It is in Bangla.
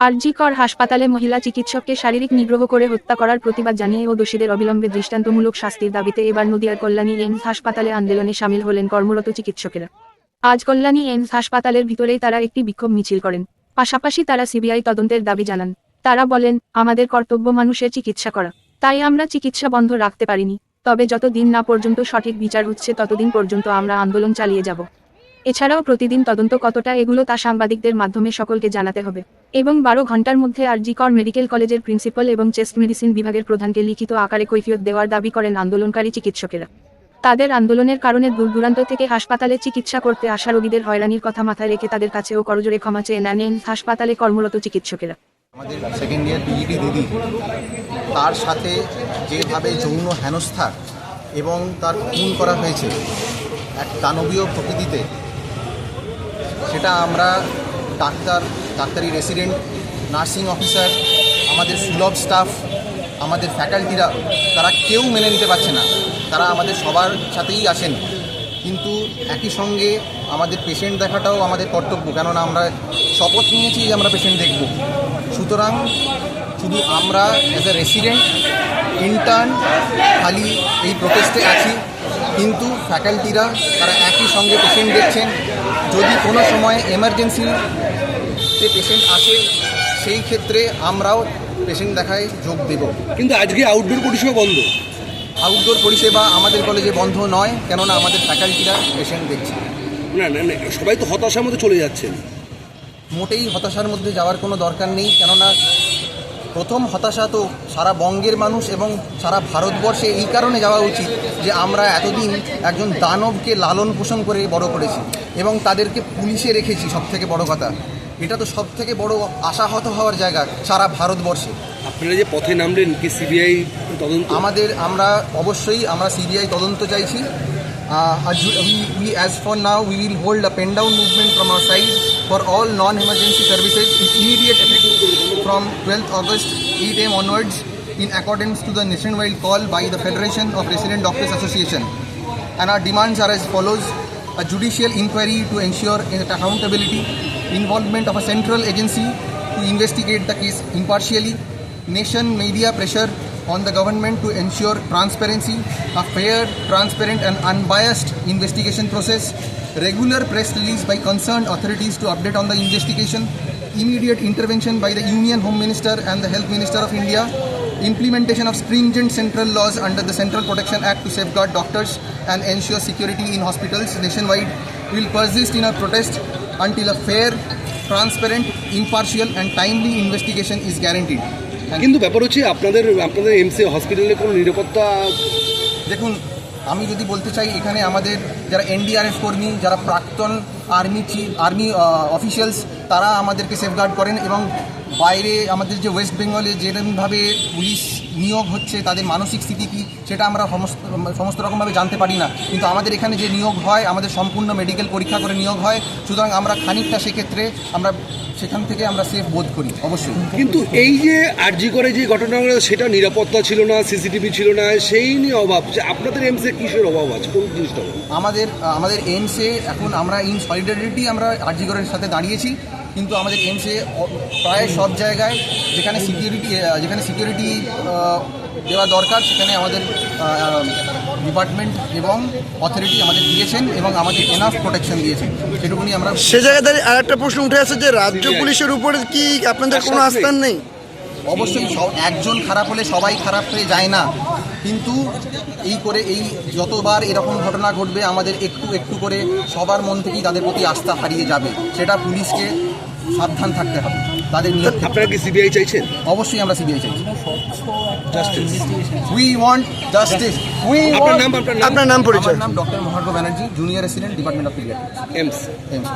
আরজিকর হাসপাতালে মহিলা চিকিৎসককে শারীরিক নিগ্রহ করে হত্যা করার প্রতিবাদ জানিয়ে ও দোষীদের অবিলম্বে দৃষ্টান্তমূলক শাস্তির দাবিতে এবার নদিয়ার কল্যাণী এইমস হাসপাতালে আন্দোলনে সামিল হলেন কর্মরত চিকিৎসকেরা। আজ কল্যাণী এইমস হাসপাতালের ভিতরেই তারা একটি বিক্ষোভ মিছিল করেন। পাশাপাশি তারা সিবিআই তদন্তের দাবি জানান। তারা বলেন, আমাদের কর্তব্য মানুষের চিকিৎসা করা। তাই আমরা চিকিৎসা বন্ধ রাখতে পারিনি। তবে যতদিন না পর্যন্ত সঠিক বিচার হচ্ছে, ততদিন পর্যন্ত আমরা আন্দোলন চালিয়ে যাব। এছাড়াও প্রতিদিন তদন্ত কতটা এগুলো তা সাংবাদিকদের মাধ্যমে সকলকে জানাতে হবে। এবং বারো ঘণ্টার মধ্যে আর আরজিকর মেডিকেল কলেজের প্রিন্সিপাল এবং চেস্ট মেডিসিন বিভাগের প্রধানকে লিখিত আকারে কৈফিয়ত দেওয়ার দাবি করেন আন্দোলনকারী চিকিৎসকেরা। তাদের আন্দোলনের কারণে দূর দূরান্ত থেকে হাসপাতালে চিকিৎসা করতে আসা রোগীদের হয়রানির কথা মাথায় রেখে তাদের কাছেও করজোরে ক্ষমা চেয়ে নেন হাসপাতালে কর্মরত চিকিৎসকেরা। আমাদের সেকেন্ড ইয়ার পিইডি দিদি, তার সাথে যেভাবে যৌন হেনস্থা এবং তার খুন করা হয়েছে এক দানবীয় প্রকৃতিতে সেটা আমরা ডাক্তার, ডাক্তারি রেসিডেন্ট নার্সিং অফিসার আমাদের সুলভ স্টাফ আমাদের ফ্যাকাল্টিরা তারা কেউ মেনে নিতে পারছে না। তারা আমাদের সবার সাথেই আসেন। কিন্তু একই সঙ্গে আমাদের পেশেন্ট দেখাটাও আমাদের কর্তব্য, কেননা আমরা শপথ নিয়েছি যে আমরা পেশেন্ট দেখব। সুতরাং শুধু আমরা অ্যাজ এ রেসিডেন্ট ইন্টার্ন খালি এই প্রোটেস্টে আছি, কিন্তু ফ্যাকাল্টিরা তারা একই সঙ্গে পেশেন্ট দেখছেন। যদি কোনো সময় এমার্জেন্সিতে পেশেন্ট আসে সেই ক্ষেত্রে আমরাও পেশেন্ট দেখায় যোগ দেব। কিন্তু আজকে আউটডোর পরিষেবা বন্ধ। আউটডোর পরিষেবা আমাদের কলেজে বন্ধ নয় কেননা আমাদের ফ্যাকাল্টিরা পেশেন্ট দেখছে। না না না সবাই তো হতাশার মধ্যে চলে যাচ্ছেন মোটেই হতাশার মধ্যে যাওয়ার কোনো দরকার নেই কেননা প্রথম হতাশা তো সারা বঙ্গের মানুষ এবং সারা ভারতবর্ষে এই কারণে যাওয়া উচিত যে আমরা এতদিন একজন দানবকে লালন পোষণ করে বড় করেছি এবং তাদেরকে পুলিশে রেখেছি সব থেকে বড় কথা। এটা তো সব থেকে বড় আশাহত হওয়ার জায়গা সারা ভারতবর্ষে। আপনারা যে পথে নামলেন কি সিবিআই তদন্ত? আমাদের আমরা অবশ্যই আমরা সিবিআই তদন্ত চাইছি। Uh, we, we, as for now, we will hold a pen down movement from our side for all non-emergency services immediate effect from 12th August 8 am onwards in accordance to the nationwide call by the Federation of Resident Doctors Association. And our demands are as follows. A judicial inquiry to ensure accountability, involvement of a central agency to investigate the case impartially, nation media pressure on the government to ensure transparency, a fair, transparent, and unbiased investigation process, regular press release by concerned authorities to update on the investigation, immediate intervention by the Union Home Minister and the Health Minister of India, implementation of stringent central laws under the Central Protection Act to safeguard doctors and ensure security in hospitals nationwide. Will persist in our protest until a fair, transparent, impartial, and timely investigation is guaranteed. কিন্তু ব্যাপার হচ্ছে আপনাদের আপনাদের এমসি হসপিটালে কোনো নিরাপত্তা দেখুন, আমি যদি বলতে চাই, এখানে আমাদের যারা এনডিআরএফ কর্মী, যারা প্রাক্তন আর্মি চিফ আর্মি অফিসিয়ালস তারা আমাদেরকে সেফগার্ড করেন এবং বাইরে আমাদের যে ওয়েস্ট বেঙ্গলে যেরকমভাবে পুলিশ নিয়োগ হচ্ছে তাদের মানসিক স্থিতি কী সেটা আমরা সমস্ত সমস্ত রকমভাবে জানতে পারি না। কিন্তু আমাদের এখানে যে নিয়োগ হয় আমাদের সম্পূর্ণ মেডিকেল পরীক্ষা করে নিয়োগ হয় সুতরাং আমরা খানিকটা সেক্ষেত্রে আমরা সেখান থেকে আমরা সেফ বোধ করি অবশ্যই। কিন্তু এই যে আরজি করে যে ঘটনা হলো সেটা নিরাপত্তা ছিল না সিসিটিভি ছিল না সেই নিয়ে অভাব। যে আপনাদের এমসে কিসের অভাব আছে? কোন জিনিসটা? আমাদের আমাদের এমসে এখন আমরা ইন সলিডারিটি আমরা আরজিগরের সাথে দাঁড়িয়েছি। কিন্তু আমাদের এমসে প্রায় সব জায়গায় যেখানে সিকিউরিটি যেখানে সিকিউরিটি দেওয়া দরকার সেখানে আমাদের ডিপার্টমেন্ট এবং অথরিটি আমাদের দিয়েছেন এবং আমাদের এনাফ প্রোটেকশন দিয়েছেন। সেটুকুনি আমরা সে জায়গায় দাঁড়িয়ে আর একটা প্রশ্ন উঠে আসছে যে রাজ্য পুলিশের উপরে কি আপনাদের কোনো আস্থান নেই? অবশ্যই সব একজন খারাপ হলে সবাই খারাপ হয়ে যায় না। কিন্তু এই করে এই যতবার এরকম ঘটনা ঘটবে আমাদের একটু একটু করে সবার মন থেকেই তাদের প্রতি আস্থা হারিয়ে যাবে। সেটা পুলিশকে সাবধান থাকতে হবে। তাদের নিয়োগ। আপনারা কি সিবিআই চাইছেন? অবশ্যই আমরা সিবিআই চাইছি। Justice we want justice we আপনার নাম আপনার নাম? আপনার নাম পরিচয়। আমার নাম doctor Maharghya Banerjee junior resident department of paediatrics AIIMS AIIMS